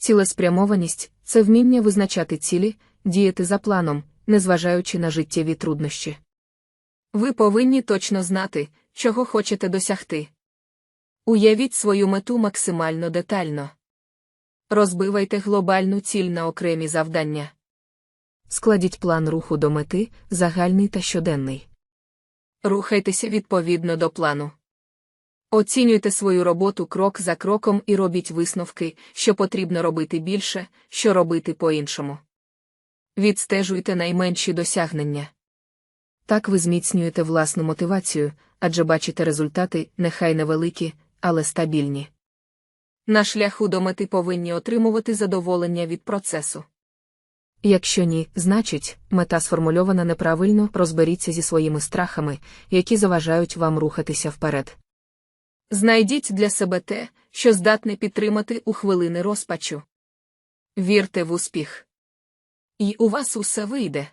Цілеспрямованість це вміння визначати цілі, діяти за планом, незважаючи на життєві труднощі. Ви повинні точно знати, чого хочете досягти. Уявіть свою мету максимально детально. Розбивайте глобальну ціль на окремі завдання. Складіть план руху до мети, загальний та щоденний. Рухайтеся відповідно до плану. Оцінюйте свою роботу крок за кроком і робіть висновки, що потрібно робити більше, що робити по-іншому. Відстежуйте найменші досягнення. Так ви зміцнюєте власну мотивацію, адже бачите результати, нехай невеликі, але стабільні. На шляху до мети повинні отримувати задоволення від процесу. Якщо ні, значить, мета сформульована неправильно, розберіться зі своїми страхами, які заважають вам рухатися вперед. Знайдіть для себе те, що здатне підтримати у хвилини розпачу. Вірте в успіх. І у вас усе вийде.